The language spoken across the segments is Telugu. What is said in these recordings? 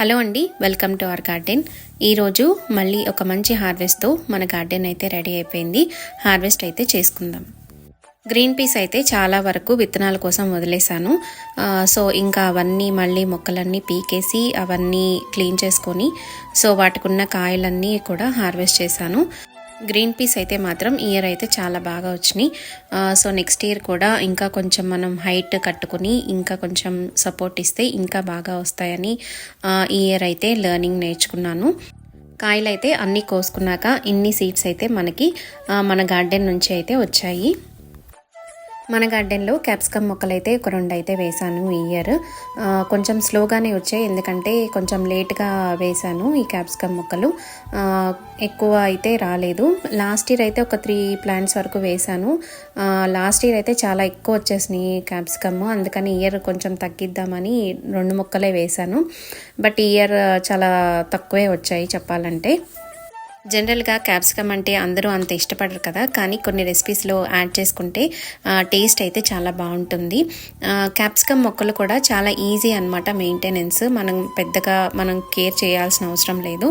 హలో అండి వెల్కమ్ టు అవర్ గార్డెన్. ఈరోజు మళ్ళీ ఒక మంచి హార్వెస్ట్తో మన గార్డెన్ అయితే రెడీ అయిపోయింది. హార్వెస్ట్ అయితే చేసుకుందాం. గ్రీన్ పీస్ అయితే చాలా వరకు విత్తనాల కోసం వదిలేశాను. సో ఇంకా అవన్నీ మళ్ళీ మొక్కలన్నీ పీకేసి అవన్నీ క్లీన్ చేసుకొని సో వాటికున్న కాయలన్నీ కూడా హార్వెస్ట్ చేశాను. గ్రీన్ పీస్ అయితే మాత్రం ఇయర్ అయితే చాలా బాగా వచ్చినాయి. సో నెక్స్ట్ ఇయర్ కూడా ఇంకా కొంచెం మనం హైట్ కట్టుకుని ఇంకా కొంచెం సపోర్ట్ ఇస్తే ఇంకా బాగా వస్తాయని ఈ ఇయర్ అయితే లెర్నింగ్ నేర్చుకున్నాను. కాయలు అయితే అన్నీ కోసుకున్నాక ఇన్ని సీడ్స్ అయితే మనకి మన గార్డెన్ నుంచి అయితే వచ్చాయి. మన గార్డెన్లో క్యాప్సికమ్ మొక్కలు అయితే ఒక రెండు అయితే వేశాను ఈ ఇయర్. కొంచెం స్లోగానే వచ్చాయి. ఎందుకంటే కొంచెం లేట్గా వేశాను ఈ క్యాప్సికమ్ మొక్కలు. ఎక్కువ అయితే రాలేదు. లాస్ట్ ఇయర్ అయితే ఒక త్రీ ప్లాంట్స్ వరకు వేశాను లాస్ట్ ఇయర్ అయితే చాలా ఎక్కువ వచ్చేసినాయి క్యాప్సికమ్. అందుకని ఇయర్ కొంచెం తగ్గిద్దామని రెండు మొక్కలే వేశాను బట్ ఇయర్ చాలా తక్కువే వచ్చాయి చెప్పాలంటే. జనరల్గా క్యాప్సికమ్ అంటే అందరూ అంత ఇష్టపడరు కదా కానీ కొన్ని రెసిపీస్లో యాడ్ చేసుకుంటే టేస్ట్ అయితే చాలా బాగుంటుంది. క్యాప్సికమ్ మొక్కలు కూడా చాలా ఈజీ అనమాట మెయింటెనెన్స్. మనం పెద్దగా మనం కేర్ చేయాల్సిన అవసరం లేదు.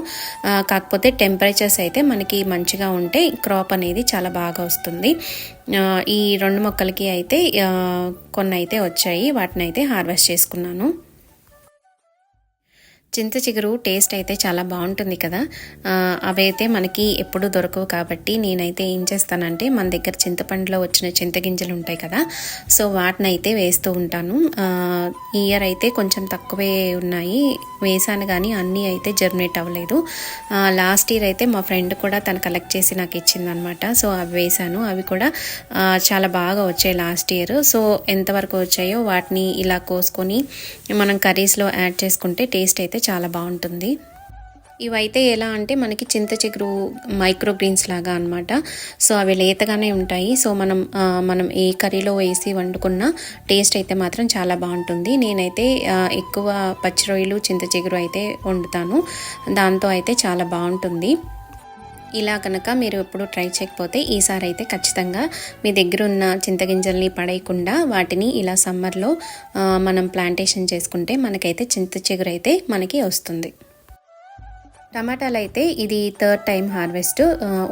కాకపోతే టెంపరేచర్స్ అయితే మనకి మంచిగా ఉంటే క్రాప్ అనేది చాలా బాగా వస్తుంది. ఈ రెండు మొక్కలకి అయితే కొన్ని అయితే వచ్చాయి. వాటిని అయితే హార్వెస్ట్ చేసుకున్నాను. చింత చిగురు టేస్ట్ అయితే చాలా బాగుంటుంది కదా. అవైతే మనకి ఎప్పుడు దొరకవు కాబట్టి నేనైతే ఏం చేస్తానంటే మన దగ్గర చింతపండులో వచ్చిన చింతగింజలు ఉంటాయి కదా సో వాటిని అయితే వేస్తూ ఉంటాను. ఇయర్ అయితే కొంచెం తక్కువే ఉన్నాయి. వేసాను కానీ అన్నీ అయితే జర్మినేట్ అవ్వలేదు. లాస్ట్ ఇయర్ అయితే మా ఫ్రెండ్ కూడా తను కలెక్ట్ చేసి నాకు ఇచ్చిందనమాట సో అవి వేసాను. అవి కూడా చాలా బాగా వచ్చాయి లాస్ట్ ఇయర్ సో ఎంతవరకు వచ్చాయో వాటిని ఇలా కోసుకొని మనం కర్రీస్లో యాడ్ చేసుకుంటే టేస్ట్ అయితే చాలా బాగుంటుంది. ఇవైతే ఎలా అంటే మనకి చింత చిగురు మైక్రో గ్రీన్స్ లాగా అనమాట సో అవి లేతగానే ఉంటాయి. సో మనం మనం ఏ కర్రీలో వేసి వండుకున్న టేస్ట్ అయితే మాత్రం చాలా బాగుంటుంది. నేనైతే ఎక్కువ పచ్చి రొయ్యలు చింత చిగురు అయితే వండుతాను. దాంతో అయితే చాలా బాగుంటుంది. ఇలా కనుక మీరు ఎప్పుడు ట్రై చేయకపోతే ఈసారి అయితే ఖచ్చితంగా మీ దగ్గర ఉన్న చింతగింజల్ని పడేయకుండా వాటిని ఇలా సమ్మర్లో మనం ప్లాంటేషన్ చేసుకుంటే మనకైతే చింత చిగురు అయితే మనకి వస్తుంది. టమాటాలు అయితే ఇది third time harvest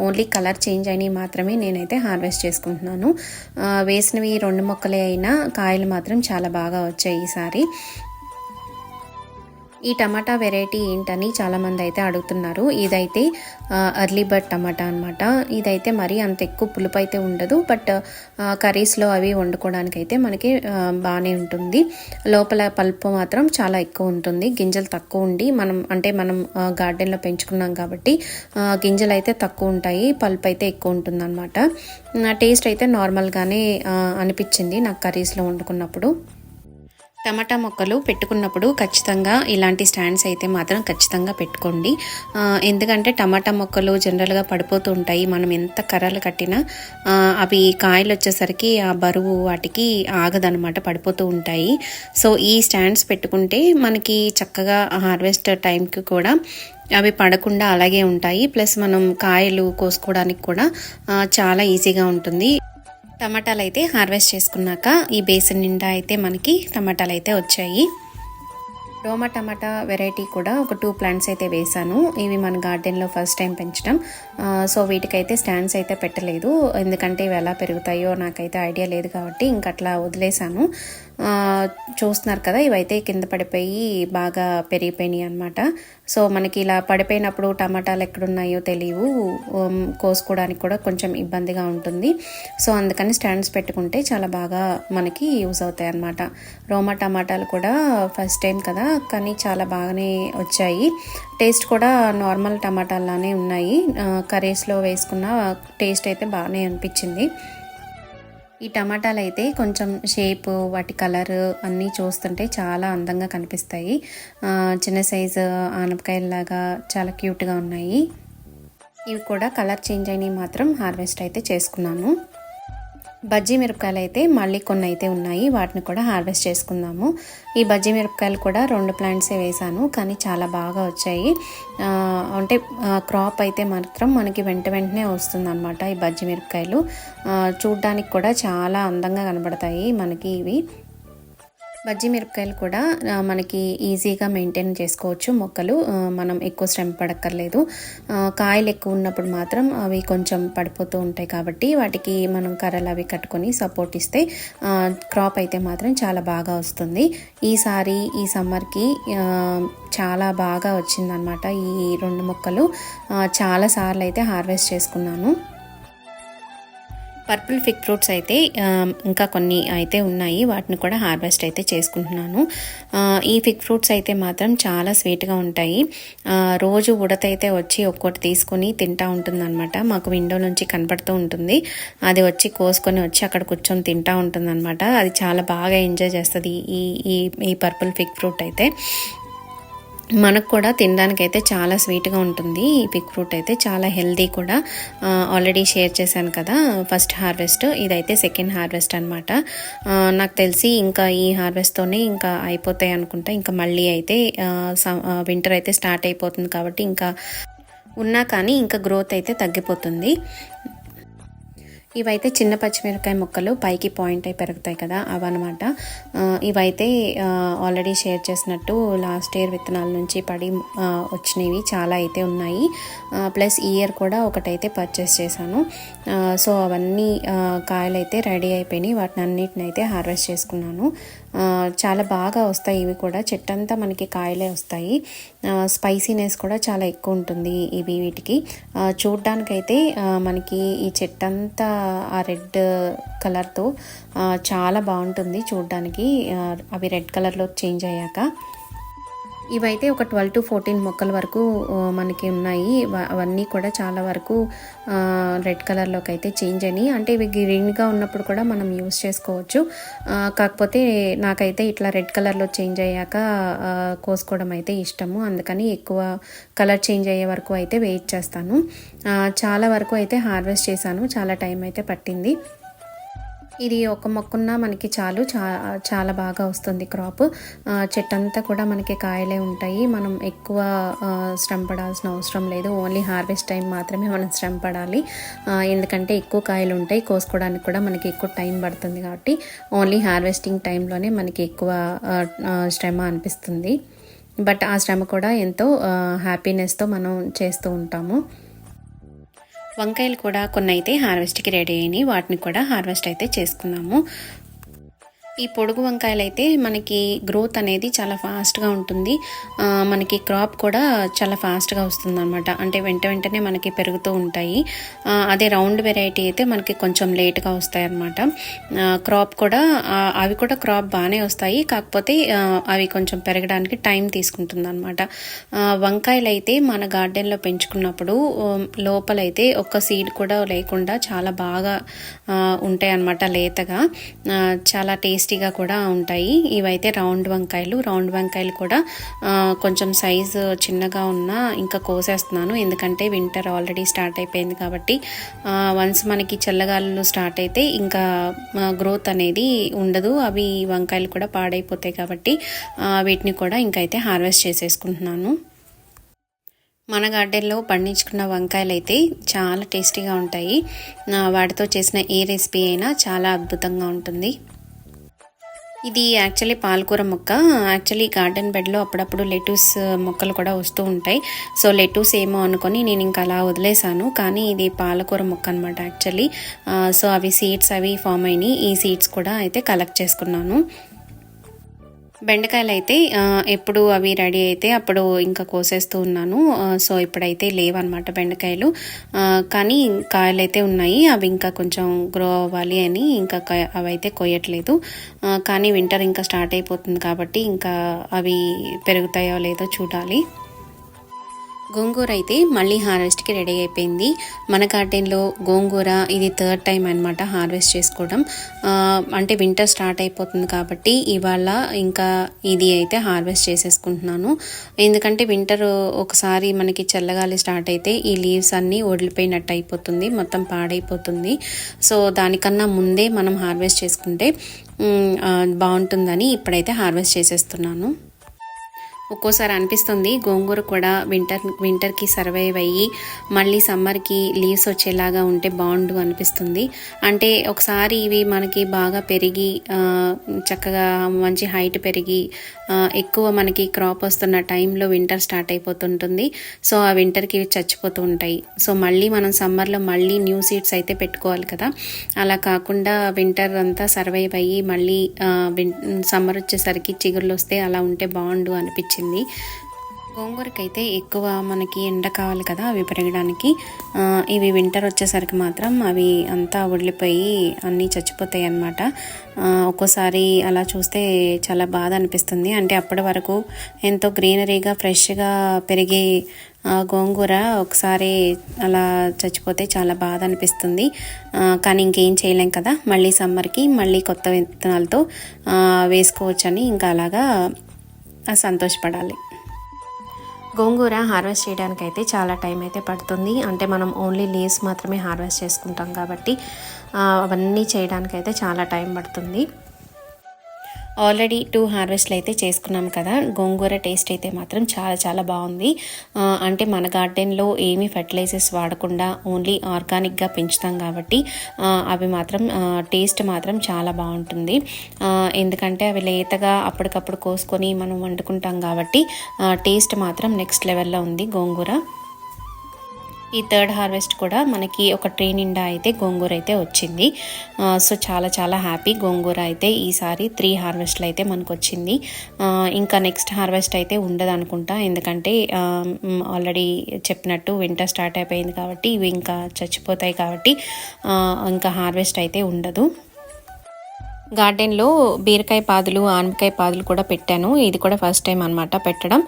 only colour change అయినవి మాత్రమే నేనైతే హార్వెస్ట్ చేసుకుంటున్నాను. వేసినవి రెండు మొక్కలే అయినా కాయలు మాత్రం చాలా బాగా వచ్చాయి ఈసారి. ఈ టమాటా వెరైటీ ఏంటని చాలామంది అయితే అడుగుతున్నారు. ఇదైతే అర్లీ బర్డ్ టమాటా అనమాట ఇదైతే మరీ అంత ఎక్కువ పులుపు అయితే ఉండదు. బట్ కర్రీస్లో అవి వండుకోవడానికి అయితే మనకి బాగానే ఉంటుంది. లోపల పల్పు మాత్రం చాలా ఎక్కువ ఉంటుంది. గింజలు తక్కువ ఉండి మనం అంటే మనం గార్డెన్లో పెంచుకున్నాం కాబట్టి గింజలు అయితే తక్కువ ఉంటాయి. పల్ప్ అయితే ఎక్కువ ఉంటుంది అనమాట టేస్ట్ అయితే నార్మల్గానే అనిపించింది నాకు కర్రీస్లో వండుకున్నప్పుడు. టమాటా మొక్కలు పెట్టుకున్నప్పుడు ఖచ్చితంగా ఇలాంటి స్టాండ్స్ అయితే మాత్రం ఖచ్చితంగా పెట్టుకోండి. ఎందుకంటే టమాటా మొక్కలు జనరల్గా పడిపోతూ ఉంటాయి. మనం ఎంత కర్రలు కట్టినా అవి కాయలు వచ్చేసరికి ఆ బరువు వాటికి ఆగదనమాట పడిపోతూ ఉంటాయి. సో ఈ స్టాండ్స్ పెట్టుకుంటే మనకి చక్కగా హార్వెస్ట్ టైంకి కూడా అవి పడకుండా అలాగే ఉంటాయి. ప్లస్ మనం కాయలు కోసుకోవడానికి కూడా చాలా ఈజీగా ఉంటుంది. టమాటాలు అయితే హార్వెస్ట్ చేసుకున్నాక ఈ బేసిన్ నిండా అయితే మనకి టమాటాలు అయితే వచ్చాయి. డోమా టమాటా వెరైటీ కూడా ఒక టూ ప్లాంట్స్ అయితే వేశాను. ఇవి మన గార్డెన్లో ఫస్ట్ టైం పెంచడం. సో వీటికైతే స్టాండ్స్ అయితే పెట్టలేదు. ఎందుకంటే ఇవి ఎలా పెరుగుతాయో నాకైతే ఐడియా లేదు కాబట్టి ఇంక అట్లా వదిలేశాను. చూస్తున్నారు కదా ఇవైతే కింద పడిపోయి బాగా పెరిగిపోయినాయి అనమాట సో మనకి ఇలా పడిపోయినప్పుడు టమాటాలు ఎక్కడున్నాయో తెలియవు. కోసుకోవడానికి కూడా కొంచెం ఇబ్బందిగా ఉంటుంది. సో అందుకని స్టాండ్స్ పెట్టుకుంటే చాలా బాగా మనకి యూజ్ అవుతాయి అన్నమాట. రోమా టమాటాలు కూడా ఫస్ట్ టైం కదా కానీ చాలా బాగానే వచ్చాయి. టేస్ట్ కూడా నార్మల్ టమాటాలానే ఉన్నాయి. కర్రీస్లో వేసుకున్న టేస్ట్ అయితే బాగానే అనిపించింది. ఈ టమాటాలు అయితే కొంచెం షేప్ వాటి కలర్ అన్నీ చూస్తుంటే చాలా అందంగా కనిపిస్తాయి. చిన్న సైజు ఆనపకాయలాగా చాలా క్యూట్గా ఉన్నాయి. ఇవి కూడా కలర్ చేంజ్ అయినవి మాత్రం హార్వెస్ట్ అయితే చేసుకున్నాను. బజ్జీ మిరపకాయలు అయితే మళ్ళీ కొన్ని అయితే ఉన్నాయి. వాటిని కూడా హార్వెస్ట్ చేసుకుందాము. ఈ బజ్జీ మిరపకాయలు కూడా రెండు ప్లాంట్సే వేశాను కానీ చాలా బాగా వచ్చాయి. అంటే క్రాప్ అయితే మాత్రం మనకి వెంట వెంటనే వస్తుంది అనమాట ఈ బజ్జీ మిరపకాయలు. చూడడానికి కూడా చాలా అందంగా కనబడతాయి మనకి ఇవి. బజ్జి మిరపకాయలు కూడా మనకి ఈజీగా మెయింటైన్ చేసుకోవచ్చు. మొక్కలు మనం ఎక్కువ శ్రమ పడక్కర్లేదు. కాయలు ఎక్కువ ఉన్నప్పుడు మాత్రం అవి కొంచెం పడిపోతూ ఉంటాయి కాబట్టి వాటికి మనం కర్రలు అవి కట్టుకొని సపోర్ట్ ఇస్తే క్రాప్ అయితే మాత్రం చాలా బాగా వస్తుంది. ఈసారి ఈ సమ్మర్కి చాలా బాగా వచ్చిందనమాట ఈ రెండు మొక్కలు. చాలాసార్లు చాలా సార్లు అయితే హార్వెస్ట్ చేసుకున్నాను. పర్పుల్ ఫిక్ ఫ్రూట్స్ అయితే ఇంకా కొన్ని అయితే ఉన్నాయి. వాటిని కూడా హార్వెస్ట్ అయితే చేసుకుంటున్నాను. ఈ ఫిక్ ఫ్రూట్స్ అయితే మాత్రం చాలా స్వీట్గా ఉంటాయి. రోజు ఉడతైతే వచ్చి ఒక్కొక్కటి తీసుకొని తింటా ఉంటుందన్నమాట. మాకు విండో నుంచి కనపడుతూ ఉంటుంది. అది వచ్చి కోసుకొని వచ్చి అక్కడ కూర్చొని తింటా ఉంటుందన్నమాట. అది చాలా బాగా ఎంజాయ్ చేస్తుంది ఈ ఈ ఈ పర్పుల్ ఫిక్ ఫ్రూట్ అయితే. మనకు కూడా తినడానికి అయితే చాలా స్వీట్గా ఉంటుంది. ఈ పిక్ ఫ్రూట్ అయితే చాలా హెల్దీ కూడా. ఆల్రెడీ షేర్ చేశాను కదా ఫస్ట్ హార్వెస్ట్. ఇదైతే సెకండ్ హార్వెస్ట్ అనమాట నాకు తెలిసి ఇంకా ఈ హార్వెస్ట్తోనే ఇంకా అయిపోతాయి అనుకుంటా. ఇంకా మళ్ళీ అయితే వింటర్ అయితే స్టార్ట్ అయిపోతుంది కాబట్టి ఇంకా ఉన్నా కానీ ఇంకా గ్రోత్ అయితే తగ్గిపోతుంది. ఇవైతే చిన్న పచ్చిమిరపకాయ ముక్కలు పైకి పాయింట్ అయి పెరుగుతాయి కదా అవన్నమాట. ఇవైతే ఆల్రెడీ షేర్ చేసినట్టు లాస్ట్ ఇయర్ విత్తనాల నుంచి పడి వచ్చినవి చాలా అయితే ఉన్నాయి. ప్లస్ ఈ ఇయర్ కూడా ఒకటైతే పర్చేస్ చేశాను. సో అవన్నీ కాయలు అయితే రెడీ అయిపోయినాయి. వాటిని అన్నిటిని అయితే హార్వెస్ట్ చేసుకున్నాను. చాలా బాగా వస్తాయి. ఇవి కూడా చెట్టంతా మనకి కాయలే వస్తాయి. స్పైసీనెస్ కూడా చాలా ఎక్కువ ఉంటుంది ఇవి వీటికి. చూడ్డానికైతే మనకి ఈ చెట్టంతా ఆ రెడ్ కలర్తో చాలా బాగుంటుంది చూడ్డానికి. అవి రెడ్ కలర్లో చేంజ్ అయ్యాక. ఇవైతే ఒక ట్వెల్వ్ టు ఫోర్టీన్ మొక్కల వరకు మనకి ఉన్నాయి. అవన్నీ కూడా చాలా వరకు రెడ్ కలర్లోకి అయితే చేంజ్ అయినాయి. అంటే ఇవి గ్రీన్గా ఉన్నప్పుడు కూడా మనం యూస్ చేసుకోవచ్చు. కాకపోతే నాకైతే ఇట్లా రెడ్ కలర్లో చేంజ్ అయ్యాక కోసుకోవడం అయితే ఇష్టము. అందుకని ఎక్కువ కలర్ చేంజ్ అయ్యే వరకు అయితే వెయిట్ చేస్తాను. చాలా వరకు అయితే హార్వెస్ట్ చేశాను. చాలా టైం అయితే పట్టింది. ఇది ఒక మొక్కున్న మనకి చాలు చా చాలా బాగా వస్తుంది క్రాప్. చెట్టంతా కూడా మనకి కాయలే ఉంటాయి. మనం ఎక్కువ శ్రమ పడాల్సిన అవసరం లేదు. ఓన్లీ హార్వెస్ట్ టైం మాత్రమే మనం శ్రమ పడాలి. ఎందుకంటే ఎక్కువ కాయలు ఉంటాయి. కోసుకోవడానికి కూడా మనకి ఎక్కువ టైం పడుతుంది కాబట్టి ఓన్లీ హార్వెస్టింగ్ టైంలోనే మనకి ఎక్కువ శ్రమ అనిపిస్తుంది. బట్ ఆ శ్రమ కూడా ఎంతో హ్యాపీనెస్తో మనం చేస్తూ ఉంటాము. వంకాయలు కూడా కొన్ని అయితే హార్వెస్ట్కి రెడీ అయినాయి. వాటిని కూడా హార్వెస్ట్ అయితే చేసుకున్నాము. ఈ పొడుగు వంకాయలు అయితే మనకి గ్రోత్ అనేది చాలా ఫాస్ట్గా ఉంటుంది. మనకి క్రాప్ కూడా చాలా ఫాస్ట్గా వస్తుంది అనమాట అంటే వెంట వెంటనే మనకి పెరుగుతూ ఉంటాయి. అదే రౌండ్ వెరైటీ అయితే మనకి కొంచెం లేట్గా వస్తాయి అనమాట క్రాప్ కూడా అవి కూడా క్రాప్ బాగానే వస్తాయి. కాకపోతే అవి కొంచెం పెరగడానికి టైం తీసుకుంటుంది అనమాట వంకాయలు అయితే మన గార్డెన్లో పెంచుకున్నప్పుడు లోపలైతే ఒక్క సీడ్ కూడా లేకుండా చాలా బాగా ఉంటాయి అన్నమాట లేతగా. చాలా టేస్ట్ టేస్టీగా కూడా ఉంటాయి. ఇవైతే రౌండ్ వంకాయలు. రౌండ్ వంకాయలు కూడా కొంచెం సైజు చిన్నగా ఉన్నా ఇంకా కోసేస్తున్నాను. ఎందుకంటే వింటర్ ఆల్రెడీ స్టార్ట్ అయిపోయింది కాబట్టి వన్స్ మనకి చల్లగాలు స్టార్ట్ అయితే ఇంకా గ్రోత్ అనేది ఉండదు. అవి వంకాయలు కూడా పాడైపోతాయి కాబట్టి వీటిని కూడా ఇంకైతే హార్వెస్ట్ చేసేసుకుంటున్నాను. మన గార్డెన్లో పండించుకున్న వంకాయలు అయితే చాలా టేస్టీగా ఉంటాయి. వాటితో చేసిన ఏ రెసిపీ అయినా చాలా అద్భుతంగా ఉంటుంది. ఇది యాక్చువల్లీ పాలకూర మొక్క. యాక్చువల్లీ గార్డెన్ బెడ్లో అప్పుడప్పుడు లెటూస్ uh, మొక్కలు కూడా వస్తూ ఉంటాయి. సో లెటూస్ ఏమో అనుకొని నేను ఇంకా అలా వదిలేశాను. కానీ ఇది పాలకూర మొక్క అనమాట యాక్చువల్లీ సో అవి సీడ్స్ అవి ఫామ్ అయినాయి. ఈ సీడ్స్ కూడా అయితే కలెక్ట్ చేసుకున్నాను. బెండకాయలు అయితే ఎప్పుడు అవి రెడీ అయితే అప్పుడు ఇంకా కోసేస్తూ ఉన్నాను. సో ఇప్పుడైతే లేవన్నమాట బెండకాయలు. కానీ కాయలు అయితే ఉన్నాయి. అవి ఇంకా కొంచెం గ్రో అవ్వాలి అని ఇంకా అవైతే అవి అయితే కొయ్యట్లేదు కానీ వింటర్ ఇంకా స్టార్ట్ అయిపోతుంది కాబట్టి ఇంకా అవి పెరుగుతాయో లేదో చూడాలి. గోంగూర అయితే మళ్ళీ హార్వెస్ట్కి రెడీ అయిపోయింది. మన గార్డెన్లో గోంగూర ఇది థర్డ్ టైం అనమాట హార్వెస్ట్ చేసుకోవడం. అంటే వింటర్ స్టార్ట్ అయిపోతుంది కాబట్టి ఇవాళ ఇంకా ఇది అయితే హార్వెస్ట్ చేసేసుకుంటున్నాను. ఎందుకంటే వింటర్ ఒకసారి మనకి చల్లగాలి స్టార్ట్ అయితే ఈ లీవ్స్ అన్నీ వదిలిపోయినట్టు అయిపోతుంది మొత్తం పాడైపోతుంది. సో దానికన్నా ముందే మనం హార్వెస్ట్ చేసుకుంటే బాగుంటుందని ఇప్పుడైతే హార్వెస్ట్ చేసేస్తున్నాను. ఒక్కోసారి అనిపిస్తుంది గోంగూర కూడా వింటర్ వింటర్కి సర్వైవ్ అయ్యి మళ్ళీ సమ్మర్కి లీవ్స్ వచ్చేలాగా ఉంటే బాగుండు అనిపిస్తుంది. అంటే ఒకసారి ఇవి మనకి బాగా పెరిగి చక్కగా మంచి హైట్ పెరిగి ఎక్కువ మనకి క్రాప్ వస్తున్న టైంలో వింటర్ స్టార్ట్ అయిపోతుంటుంది. సో ఆ వింటర్కి ఇవి చచ్చిపోతూ ఉంటాయి. సో మళ్ళీ మనం సమ్మర్లో మళ్ళీ న్యూ సీడ్స్ అయితే పెట్టుకోవాలి కదా. అలా కాకుండా వింటర్ అంతా సర్వైవ్ అయ్యి మళ్ళీ సమ్మర్ వచ్చేసరికి చిగుర్లు వస్తే అలా ఉంటే బాగుండు అనిపించింది. గోంగూరకైతే ఎక్కువ మనకి ఎండ కావాలి కదా అవి పెరగడానికి. ఇవి వింటర్ వచ్చేసరికి మాత్రం అవి అంతా వదిలిపోయి అన్నీ చచ్చిపోతాయి అన్నమాట ఒక్కోసారి అలా చూస్తే చాలా బాధ అనిపిస్తుంది. అంటే అప్పటి వరకు ఎంతో గ్రీనరీగా ఫ్రెష్గా పెరిగే గోంగూర ఒకసారి అలా చచ్చిపోతే చాలా బాధ అనిపిస్తుంది. కానీ ఇంకేం చేయలేం కదా మళ్ళీ సమ్మర్కి మళ్ళీ కొత్త విత్తనాలతో వేసుకోవచ్చని ఇంకా అలాగా సంతోషపడాలి. గోంగూర హార్వెస్ట్ చేయడానికి అయితే చాలా టైం అయితే పడుతుంది. అంటే మనం ఓన్లీ లీవ్స్ మాత్రమే హార్వెస్ట్ చేసుకుంటాం కాబట్టి అవన్నీ చేయడానికి అయితే చాలా టైం పడుతుంది. ఆల్రెడీ టూ హార్వెస్ట్లు అయితే చేసుకున్నాం కదా. గోంగూర టేస్ట్ అయితే మాత్రం చాలా చాలా బాగుంది. అంటే మన గార్డెన్లో ఏమీ ఫెర్టిలైజర్స్ వాడకుండా ఓన్లీ ఆర్గానిక్గా పెంచుతాం కాబట్టి అవి మాత్రం టేస్ట్ మాత్రం చాలా బాగుంటుంది. ఎందుకంటే అవి లేతగా అప్పటికప్పుడు కోసుకొని మనం వండుకుంటాం కాబట్టి టేస్ట్ మాత్రం నెక్స్ట్ లెవెల్లో ఉంది గోంగూర. ఈ థర్డ్ హార్వెస్ట్ కూడా మనకి ఒక ట్రీ నిండా అయితే గోంగూర అయితే వచ్చింది. సో చాలా చాలా హ్యాపీ గోంగూర అయితే ఈసారి త్రీ హార్వెస్ట్లు అయితే మనకు వచ్చింది ఇంకా నెక్స్ట్ హార్వెస్ట్ అయితే ఉండదు అనుకుంటా ఎందుకంటే ఆల్రెడీ చెప్పినట్టు వింటర్ స్టార్ట్ అయిపోయింది కాబట్టి ఇవి ఇంకా చచ్చిపోతాయి కాబట్టి ఇంకా హార్వెస్ట్ అయితే ఉండదు. గార్డెన్లో బీరకాయ పాదులు ఆనపకాయ పాదులు కూడా పెట్టాను. ఇది కూడా ఫస్ట్ టైం అనమాట పెట్టడం.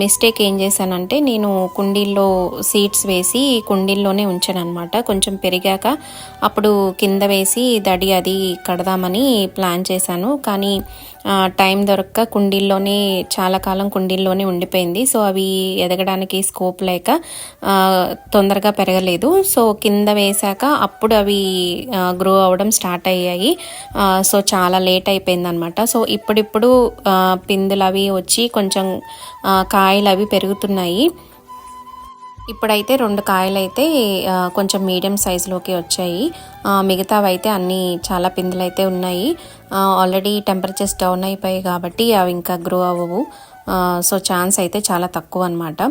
మిస్టేక్ ఏం చేశానంటే నేను కుండీల్లో సీడ్స్ వేసి కుండీల్లోనే ఉంచాను అనమాట కొంచెం పెరిగాక అప్పుడు కింద వేసి దడి అది కడదామని ప్లాన్ చేశాను. కానీ టైం దొరక్క కుండీల్లోనే చాలా కాలం కుండీల్లోనే ఉండిపోయింది. సో అవి ఎదగడానికి స్కోప్ లేక తొందరగా పెరగలేదు. సో కింద వేశాక అప్పుడు అవి గ్రో అవ్వడం స్టార్ట్ అయ్యాయి. సో చాలా లేట్ అయిపోయింది అనమాట సో ఇప్పుడిప్పుడు పిందులు అవి వచ్చి కొంచెం కాయలు అవి పెరుగుతున్నాయి. ఇప్పుడైతే రెండు కాయలు అయితే కొంచెం మీడియం సైజులోకి వచ్చాయి. మిగతావైతే అన్నీ చాలా పిందులు అయితే ఉన్నాయి. ఆల్రెడీ టెంపరేచర్స్ డౌన్ అయిపోయాయి కాబట్టి అవి ఇంకా గ్రో అవ్వవు. సో ఛాన్స్ అయితే చాలా తక్కువ అనమాట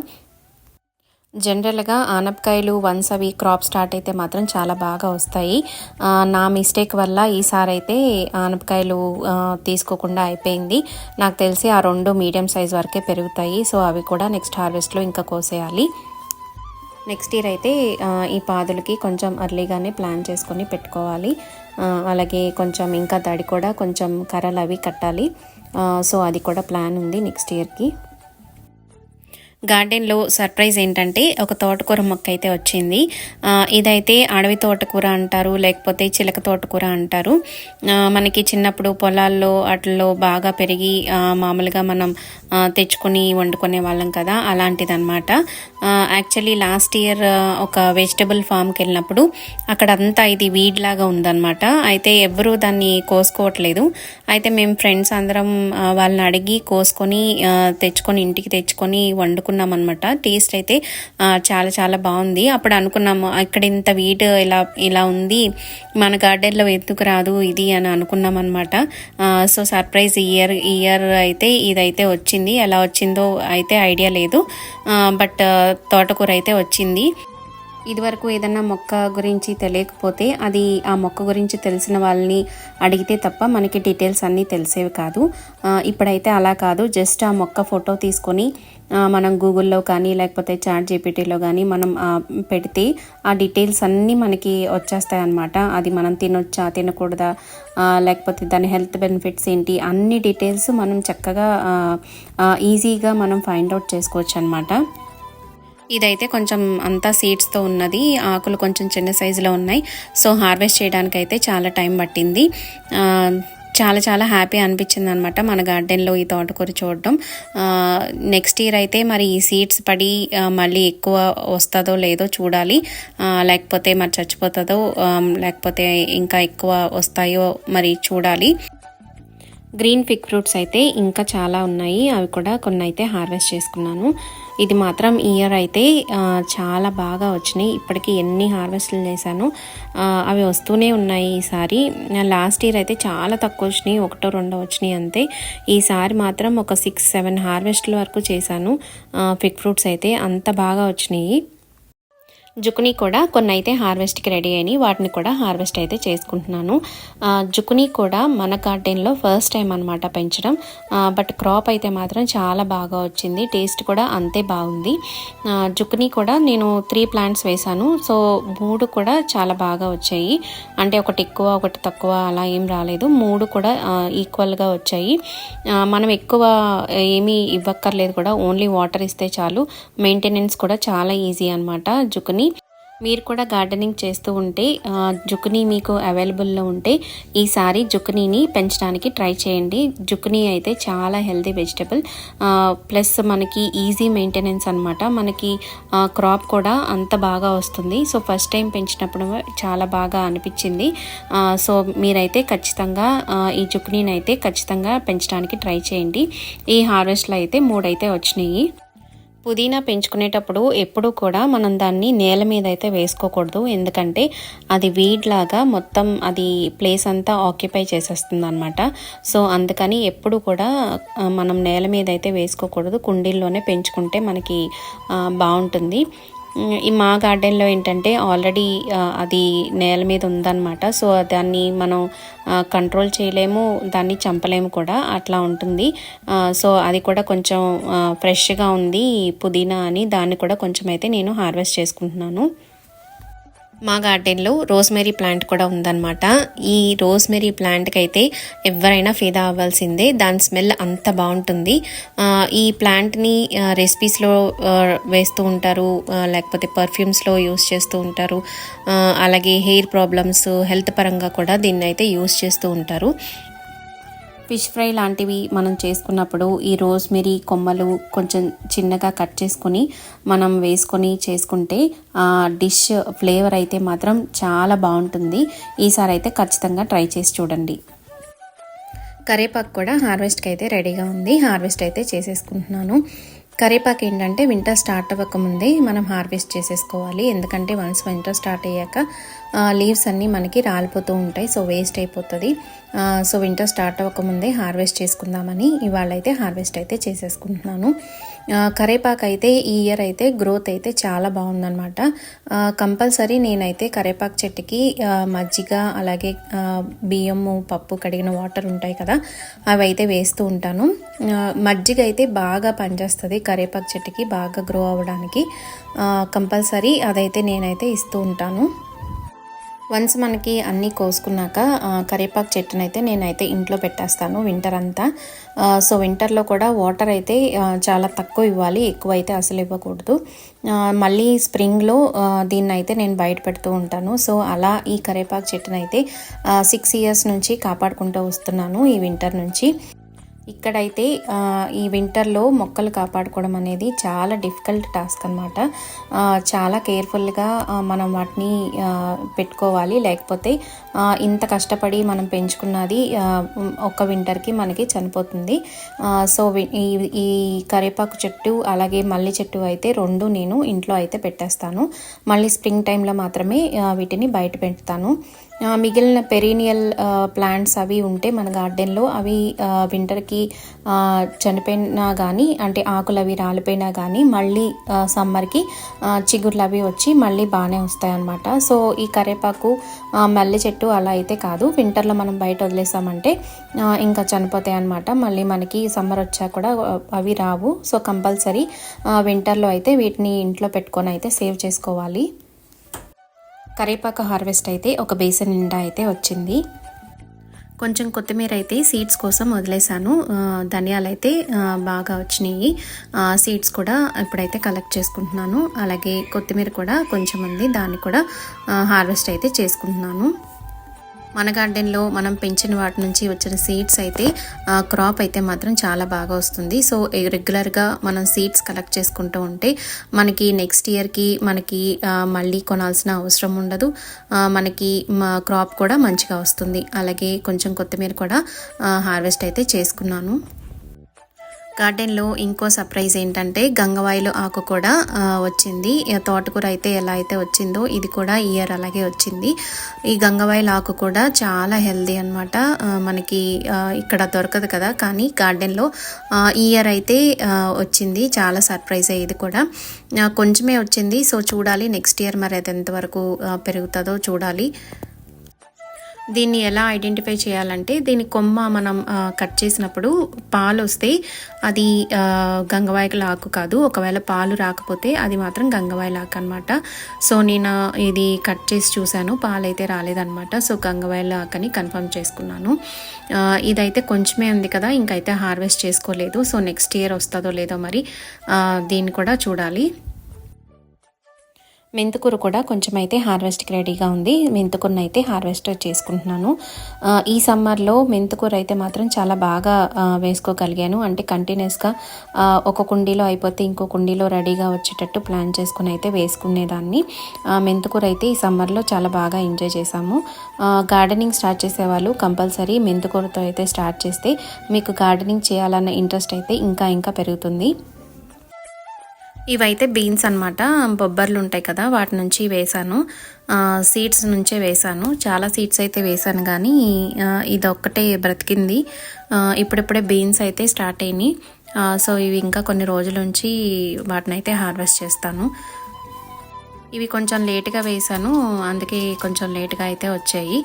జనరల్గా ఆనపకాయలు వన్స్ అవి క్రాప్ స్టార్ట్ అయితే మాత్రం చాలా బాగా వస్తాయి. నా మిస్టేక్ వల్ల ఈసారి అయితే ఆనపకాయలు తీసుకోకుండా అయిపోయింది. నాకు తెలిసి ఆ రెండు మీడియం సైజ్ వరకే పెరుగుతాయి. సో అవి కూడా నెక్స్ట్ హార్వెస్ట్లో ఇంకా కోసేయాలి. నెక్స్ట్ ఇయర్ అయితే ఈ పాదులకి కొంచెం అర్లీగానే ప్లాన్ చేసుకొని పెట్టుకోవాలి. అలాగే కొంచెం ఇంకా తడి కూడా కొంచెం కర్రలు అవి కట్టాలి. సో అది కూడా ప్లాన్ ఉంది నెక్స్ట్ ఇయర్కి. గార్డెన్లో సర్ప్రైజ్ ఏంటంటే ఒక తోటకూర మొక్క అయితే వచ్చింది. ఇదైతే అడవి తోటకూర అంటారు లేకపోతే చిలక తోటకూర అంటారు. మనకి చిన్నప్పుడు పొలాల్లో వాటిల్లో బాగా పెరిగి మామూలుగా మనం తెచ్చుకొని వండుకునే వాళ్ళం కదా అలాంటిదన్నమాట. యాక్చువల్లీ లాస్ట్ ఇయర్ ఒక వెజిటబుల్ ఫామ్కి వెళ్ళినప్పుడు అక్కడ అంతా ఇది వీడ్ లాగా ఉందన్నమాట. అయితే ఎవరు దాన్ని కోసుకోవట్లేదు. అయితే మేము ఫ్రెండ్స్ అందరం వాళ్ళని అడిగి కోసుకొని తెచ్చుకొని ఇంటికి తెచ్చుకొని వండుకున్నాం అనమాట టేస్ట్ అయితే చాలా చాలా బాగుంది. అప్పుడు అనుకున్నాము ఇక్కడ ఇంత వీట్ ఇలా ఇలా ఉంది. మన గార్డెన్లో ఎందుకు రాదు ఇది అని అనుకున్నాం అనమాట సో సర్ప్రైజ్ ఇయర్ ఇయర్ అయితే ఇదైతే వచ్చింది. ఎలా వచ్చిందో అయితే ఐడియా లేదు. బట్ తోటకూర అయితే వచ్చింది. ఇదివరకు ఏదన్నా మొక్క గురించి తెలియకపోతే అది ఆ మొక్క గురించి తెలిసిన వాళ్ళని అడిగితే తప్ప మనకి డీటెయిల్స్ అన్నీ తెలిసేవి కాదు. ఇప్పుడైతే అలా కాదు. జస్ట్ ఆ మొక్క ఫోటో తీసుకొని మనం గూగుల్లో కానీ లేకపోతే చాట్ జీపీటీలో కానీ మనం పెడితే ఆ డీటెయిల్స్ అన్నీ మనకి వచ్చేస్తాయి అన్నమాట అది మనం తినొచ్చా తినకూడదా లేకపోతే దాని హెల్త్ బెనిఫిట్స్ ఏంటి అన్ని డీటెయిల్స్ మనం చక్కగా ఈజీగా మనం ఫైండ్ అవుట్ చేసుకోవచ్చు అనమాట ఇదైతే కొంచెం అంతా సీడ్స్తో ఉన్నది. ఆకులు కొంచెం చిన్న సైజులో ఉన్నాయి. సో హార్వెస్ట్ చేయడానికి అయితే చాలా టైం పట్టింది. చాలా చాలా హ్యాపీ అనిపించింది అనమాట మన గార్డెన్లో ఈ తోటకూర చూడడం. నెక్స్ట్ ఇయర్ అయితే మరి ఈ సీడ్స్ పడి మళ్ళీ ఎక్కువ వస్తుందో లేదో చూడాలి. లేకపోతే మరి చచ్చిపోతుందో లేకపోతే ఇంకా ఎక్కువ వస్తాయో మరి చూడాలి. గ్రీన్ ఫిక్ ఫ్రూట్స్ అయితే ఇంకా చాలా ఉన్నాయి. అవి కూడా కొన్ని అయితే హార్వెస్ట్ చేసుకున్నాను. ఇది మాత్రం ఇయర్ అయితే చాలా బాగా వచ్చినాయి. ఇప్పటికి ఎన్ని హార్వెస్ట్లు చేశాను అవి వస్తూనే ఉన్నాయి ఈసారి. లాస్ట్ ఇయర్ అయితే చాలా తక్కువ వచ్చినాయి ఒకటో రెండో వచ్చినాయి అంతే. ఈసారి మాత్రం ఒక సిక్స్ సెవెన్ హార్వెస్ట్ల వరకు చేశాను. ఫిక్ ఫ్రూట్స్ అయితే అంత బాగా వచ్చినాయి. జుకుని కూడా కొన్ని అయితే హార్వెస్ట్కి రెడీ అయినాయి. వాటిని కూడా హార్వెస్ట్ అయితే చేసుకుంటున్నాను. జుకుని జుకునీ కూడా మన గార్డెన్లో ఫస్ట్ టైం అనమాట పెంచడం. బట్ క్రాప్ అయితే మాత్రం చాలా బాగా వచ్చింది. టేస్ట్ కూడా అంతే బాగుంది. జుకుని కూడా నేను త్రీ ప్లాంట్స్ వేశాను. సో మూడు కూడా చాలా బాగా వచ్చాయి. అంటే ఒకటి ఎక్కువ ఒకటి తక్కువ అలా ఏం రాలేదు. మూడు కూడా ఈక్వల్గా వచ్చాయి. మనం ఎక్కువ ఏమీ ఇవ్వక్కర్లేదు కూడా. ఓన్లీ వాటర్ ఇస్తే చాలు. మెయింటెనెన్స్ కూడా చాలా ఈజీ అనమాట జుకుని. మీరు కూడా గార్డెనింగ్ చేస్తూ ఉంటే జుక్నీ జుకునీ మీకు అవైలబుల్లో ఉంటే ఈసారి జుకునీని పెంచడానికి ట్రై చేయండి. జుకునీ అయితే చాలా హెల్తీ వెజిటబుల్ ప్లస్ మనకి ఈజీ మెయింటెనెన్స్ అనమాట మనకి క్రాప్ కూడా అంత బాగా వస్తుంది. సో ఫస్ట్ టైం పెంచినప్పుడు చాలా బాగా అనిపించింది. సో మీరైతే ఖచ్చితంగా ఈ జుకునీని అయితే ఖచ్చితంగా పెంచడానికి ట్రై చేయండి. ఈ హార్వెస్ట్లో అయితే మూడైతే వచ్చినాయి. పుదీనా పెంచుకునేటప్పుడు ఎప్పుడూ కూడా మనం దాన్ని నేల మీద అయితే వేసుకోకూడదు. ఎందుకంటే అది వీడ్లాగా మొత్తం అది ప్లేస్ అంతా ఆక్యుపై చేసేస్తుంది అనమాట సో అందుకని ఎప్పుడు కూడా మనం నేల మీద అయితే వేసుకోకూడదు. కుండీల్లోనే పెంచుకుంటే మనకి బాగుంటుంది. ఈ మా గార్డెన్లో ఏంటంటే ఆల్రెడీ అది నేల మీద ఉందన్నమాట. సో దాన్ని మనం కంట్రోల్ చేయలేము దాన్ని చంపలేము కూడా. అట్లా ఉంటుంది. సో అది కూడా కొంచెం ఫ్రెష్గా ఉంది పుదీనా అని. దాన్ని కూడా కొంచెం అయితే నేను హార్వెస్ట్ చేసుకుంటున్నాను. మా గార్డెన్లో రోజ్మెరీ ప్లాంట్ కూడా ఉందన్నమాట. ఈ రోజ్మెరీ ప్లాంట్కి అయితే ఎవరైనా ఫిదా అవ్వాల్సిందే. దాని స్మెల్ అంత బాగుంటుంది. ఈ ప్లాంట్ని రెసిపీస్లో వేస్తూ ఉంటారు. లేకపోతే పర్ఫ్యూమ్స్లో యూస్ చేస్తూ ఉంటారు. అలాగే హెయిర్ ప్రాబ్లమ్స్ హెల్త్ పరంగా కూడా దీన్ని అయితే యూస్ చేస్తూ ఉంటారు. ఫిష్ ఫ్రై లాంటివి మనం చేసుకున్నప్పుడు ఈ రోజ్మెరీ కొమ్మలు కొంచెం చిన్నగా కట్ చేసుకొని మనం వేసుకొని చేసుకుంటే ఆ డిష్ ఫ్లేవర్ అయితే మాత్రం చాలా బాగుంటుంది. ఈసారి అయితే ఖచ్చితంగా ట్రై చేసి చూడండి. కరేపాకు కూడా హార్వెస్ట్కి అయితే రెడీగా ఉంది. హార్వెస్ట్ అయితే చేసేసుకుంటున్నాను. కరేపాకు ఏంటంటే వింటర్ స్టార్ట్ అవ్వకముందే మనం హార్వెస్ట్ చేసేసుకోవాలి. ఎందుకంటే వన్స్ వింటర్ స్టార్ట్ అయ్యాక లీవ్స్ అన్నీ మనకి రాలిపోతూ ఉంటాయి. సో వేస్ట్ అయిపోతుంది. సో వింటర్ స్టార్ట్ అవ్వకముందే హార్వెస్ట్ చేసుకుందామని ఇవాళ అయితే హార్వెస్ట్ అయితే చేసేసుకుంటున్నాను. కరేపాకు అయితే ఈ ఇయర్ అయితే గ్రోత్ అయితే చాలా బాగుందనమాట కంపల్సరీ నేనైతే కరేపాకు చెట్టుకి మజ్జిగ అలాగే బియ్యము పప్పు కడిగిన వాటర్ ఉంటాయి కదా అవి అయితే వేస్తూ ఉంటాను. మజ్జిగ అయితే బాగా పనిచేస్తుంది కరేపాకు చెట్టుకి బాగా గ్రో అవ్వడానికి. కంపల్సరీ అదైతే నేనైతే ఇస్తూ ఉంటాను. వన్స్ మనకి అన్నీ కోసుకున్నాక కరివేపాకు చెట్టును అయితే నేనైతే ఇంట్లో పెట్టేస్తాను వింటర్ అంతా సో వింటర్లో కూడా వాటర్ అయితే చాలా తక్కువ ఇవ్వాలి ఎక్కువ అయితే అసలు ఇవ్వకూడదు. మళ్ళీ స్ప్రింగ్లో దీన్ని అయితే నేను బయట పెడుతూ ఉంటాను. సో అలా ఈ కరివేపాకు చెట్టునైతే సిక్స్ ఇయర్స్ నుంచి కాపాడుకుంటూ వస్తున్నాను ఈ వింటర్ నుంచి. ఇక్కడైతే ఈ వింటర్లో మొక్కలు కాపాడుకోవడం అనేది చాలా డిఫికల్ట్ టాస్క్ అనమాట చాలా కేర్ఫుల్గా మనం వాటిని పెట్టుకోవాలి. లేకపోతే ఇంత కష్టపడి మనం పెంచుకున్నది ఒక్క వింటర్కి మనకి చనిపోతుంది. సో ఈ ఈ కరివేపాకు చెట్టు అలాగే మల్లి చెట్టు అయితే రెండు నేను ఇంట్లో అయితే పెట్టేస్తాను. మళ్ళీ స్ప్రింగ్ టైంలో మాత్రమే వీటిని బయట పెడతాను. మిగిలిన పెరీనియల్ ప్లాంట్స్ అవి ఉంటే మన గార్డెన్లో అవి వింటర్కి చనిపోయినా కానీ అంటే ఆకులు అవి రాలిపోయినా కానీ మళ్ళీ సమ్మర్కి చిగుర్లు అవి వచ్చి మళ్ళీ బాగానే వస్తాయి అన్నమాట సో ఈ కరేపాకు మల్లె చెట్టు అలా అయితే కాదు. వింటర్లో మనం బయట వదిలేసామంటే ఇంకా చనిపోతాయి అన్నమాట మళ్ళీ మనకి సమ్మర్ వచ్చా కూడా అవి రావు. సో కంపల్సరీ వింటర్లో అయితే వీటిని ఇంట్లో పెట్టుకొని అయితే సేవ్ చేసుకోవాలి. కరేపాకు హార్వెస్ట్ అయితే ఒక బేసన్ నిండా అయితే వచ్చింది. కొంచెం కొత్తిమీర అయితే సీడ్స్ కోసం వదిలేసాను ధనియాలు అయితే బాగా వచ్చినాయి. సీడ్స్ కూడా ఇప్పుడైతే కలెక్ట్ చేసుకుంటున్నాను. అలాగే కొత్తిమీర కూడా కొంచెం ఉంది. దాన్ని కూడా హార్వెస్ట్ అయితే చేసుకుంటున్నాను. మన గార్డెన్లో మనం పెంచిన వాటి నుంచి వచ్చిన సీడ్స్ అయితే క్రాప్ అయితే మాత్రం చాలా బాగా వస్తుంది. సో రెగ్యులర్గా మనం సీడ్స్ కలెక్ట్ చేసుకుంటూ ఉంటే మనకి నెక్స్ట్ ఇయర్కి మనకి మళ్ళీ కొనాల్సిన అవసరం ఉండదు. మనకి మనకి క్రాప్ కూడా మంచిగా వస్తుంది. అలాగే కొంచెం కొత్తిమీర కూడా హార్వెస్ట్ అయితే చేసుకున్నాను. గార్డెన్లో ఇంకో సర్ప్రైజ్ ఏంటంటే గంగవాయిలు ఆకు కూడా వచ్చింది. తోటకూర అయితే ఎలా అయితే వచ్చిందో ఇది కూడా ఇయర్ అలాగే వచ్చింది. ఈ గంగవాయిల ఆకు కూడా చాలా హెల్దీ అనమాట మనకి ఇక్కడ దొరకదు కదా. కానీ గార్డెన్లో ఈ ఇయర్ అయితే వచ్చింది. చాలా సర్ప్రైజ్ ఇది కూడా. కొంచెమే వచ్చింది. సో చూడాలి నెక్స్ట్ ఇయర్ మరి అది ఎంతవరకు పెరుగుతుందో చూడాలి. దీన్ని ఎలా ఐడెంటిఫై చేయాలంటే దీని కొమ్మ మనం కట్ చేసినప్పుడు పాలు వస్తే అది గంగవాయకుల ఆకు కాదు. ఒకవేళ పాలు రాకపోతే అది మాత్రం గంగవాయల ఆకు అనమాట సో నేను ఇది కట్ చేసి చూశాను. పాలు అయితే రాలేదనమాట సో గంగవాయల ఆకని కన్ఫర్మ్ చేసుకున్నాను. ఇదైతే కొంచెమే ఉంది కదా. ఇంకైతే హార్వెస్ట్ చేసుకోలేదు. సో నెక్స్ట్ ఇయర్ వస్తుందో లేదో మరి దీన్ని కూడా చూడాలి. మెంతుకూర కూడా కొంచెం అయితే హార్వెస్ట్కి రెడీగా ఉంది. మెంతుకూరను అయితే హార్వెస్ట్ చేసుకుంటున్నాను ఈ సమ్మర్లో మెంతుకూర అయితే మాత్రం చాలా బాగా వేసుకోగలిగాను. అంటే కంటిన్యూస్గా ఒక కుండీలో అయిపోతే ఇంకో కుండీలో రెడీగా వచ్చేటట్టు ప్లాన్ చేసుకుని అయితే వేసుకునేదాన్ని. మెంతుకూర అయితే ఈ సమ్మర్లో చాలా బాగా ఎంజాయ్ చేశాము. గార్డెనింగ్ స్టార్ట్ చేసేవాళ్ళు కంపల్సరీ మెంతుకూరతో అయితే స్టార్ట్ చేస్తే మీకు గార్డెనింగ్ చేయాలన్న ఇంట్రెస్ట్ అయితే ఇంకా ఇంకా పెరుగుతుంది. ఇవైతే బీన్స్ అనమాట బొబ్బర్లు ఉంటాయి కదా వాటి నుంచి వేసాను సీడ్స్ నుంచే వేసాను చాలా సీడ్స్ అయితే వేసాను కానీ ఇదొక్కటే ఇది ఒక్కటే బ్రతికింది ఇప్పుడిప్పుడే బీన్స్ అయితే స్టార్ట్ అయినాయి. సో ఇవి ఇంకా కొన్ని రోజుల నుంచి వాటిని అయితే హార్వెస్ట్ చేస్తాను. ఇవి కొంచెం లేట్గా వేసాను అందుకే కొంచెం లేట్గా అయితే వచ్చాయి.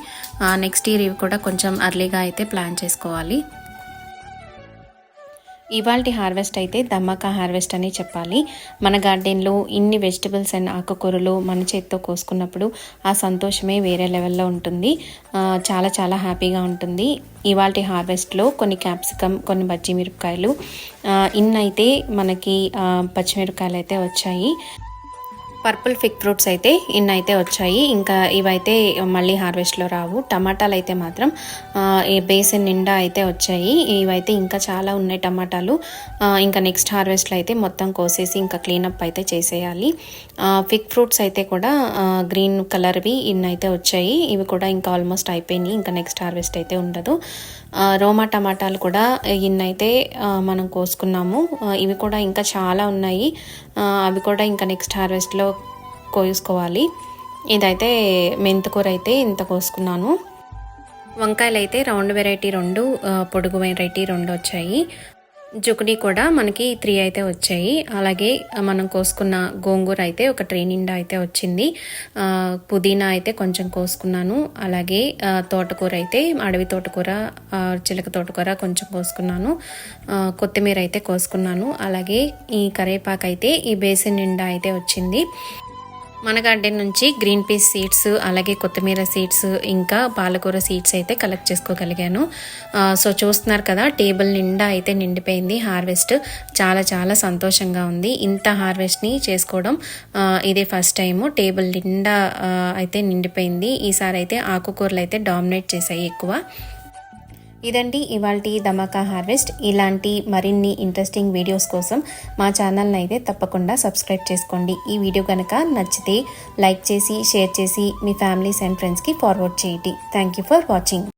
నెక్స్ట్ ఇయర్ ఇవి కూడా కొంచెం అర్లీగా అయితే ప్లాన్ చేసుకోవాలి. ఇవాళ హార్వెస్ట్ అయితే దమ్మకా హార్వెస్ట్ అని చెప్పాలి. మన గార్డెన్లో ఇన్ని వెజిటబుల్స్ అండ్ ఆకుకూరలు మన చేతితో కోసుకున్నప్పుడు ఆ సంతోషమే వేరే లెవెల్లో ఉంటుంది. చాలా చాలా హ్యాపీగా ఉంటుంది. ఇవాల్టి హార్వెస్ట్లో కొన్ని క్యాప్సికమ్ కొన్ని బజ్జి మిరపకాయలు ఇన్నైతే మనకి పచ్చిమిరపకాయలు అయితే వచ్చాయి. పర్పుల్ ఫిక్ ఫ్రూట్స్ అయితే ఇన్నైతే వచ్చాయి. ఇంకా ఇవైతే మళ్ళీ హార్వెస్ట్లో రావు. టమాటాలు అయితే మాత్రం ఈ బేసిన్ నిండా అయితే వచ్చాయి. ఇవైతే ఇంకా చాలా ఉన్నాయి టమాటాలు. ఇంకా నెక్స్ట్ హార్వెస్ట్లో అయితే మొత్తం కోసేసి ఇంకా క్లీనప్ అయితే చేసేయాలి. ఫిక్ ఫ్రూట్స్ అయితే కూడా గ్రీన్ కలర్వి ఇన్నైతే వచ్చాయి. ఇవి కూడా ఇంకా ఆల్మోస్ట్ అయిపోయినాయి. ఇంకా నెక్స్ట్ హార్వెస్ట్ అయితే ఉండదు. రోమా టమాటాలు కూడా ఇన్నైతే మనం కోసుకున్నాము. ఇవి కూడా ఇంకా చాలా ఉన్నాయి. అవి కూడా ఇంకా నెక్స్ట్ హార్వెస్ట్లో కోసుకోవాలి. ఇదైతే మెంతికూర అయితే ఇంత కోసుకున్నాను. వంకాయలు అయితే రౌండ్ వెరైటీ రెండు పొడుగు వెరైటీ రెండు వచ్చాయి. జుకుని కూడా మనకి త్రీ అయితే వచ్చాయి. అలాగే మనం కోసుకున్న గోంగూర అయితే ఒక ట్రే నిండా అయితే వచ్చింది. పుదీనా అయితే కొంచెం కోసుకున్నాను. అలాగే తోటకూర అయితే అడవి తోటకూర చిలక తోటకూర కొంచెం కోసుకున్నాను. కొత్తిమీర అయితే కోసుకున్నాను. అలాగే ఈ కరేపాకు అయితే ఈ బేసిన్ నిండా అయితే వచ్చింది. మన గార్డెన్ నుంచి గ్రీన్ పీస్ సీడ్స్ అలాగే కొత్తిమీర సీడ్స్ ఇంకా పాలకూర సీడ్స్ అయితే కలెక్ట్ చేసుకోగలిగాను. సో చూస్తున్నారు కదా టేబుల్ నిండా అయితే నిండిపోయింది హార్వెస్ట్ చాలా చాలా సంతోషంగా ఉంది. ఇంత హార్వెస్ట్ని చేసుకోవడం ఇదే ఫస్ట్ టైము టేబుల్ నిండా అయితే నిండిపోయింది. ఈసారి అయితే ఆకుకూరలు అయితే డామినేట్ చేశాయి ఎక్కువ. ఇదండి ఇవాళ ధమాకా హార్వెస్ట్. ఇలాంటి మరిన్ని ఇంట్రెస్టింగ్ వీడియోస్ కోసం మా ఛానల్ని అయితే తప్పకుండా సబ్స్క్రైబ్ చేసుకోండి. ఈ వీడియో కనుక నచ్చితే లైక్ చేసి షేర్ చేసి మీ ఫ్యామిలీస్ అండ్ ఫ్రెండ్స్కి ఫార్వర్డ్ చేయండి. Thank you for watching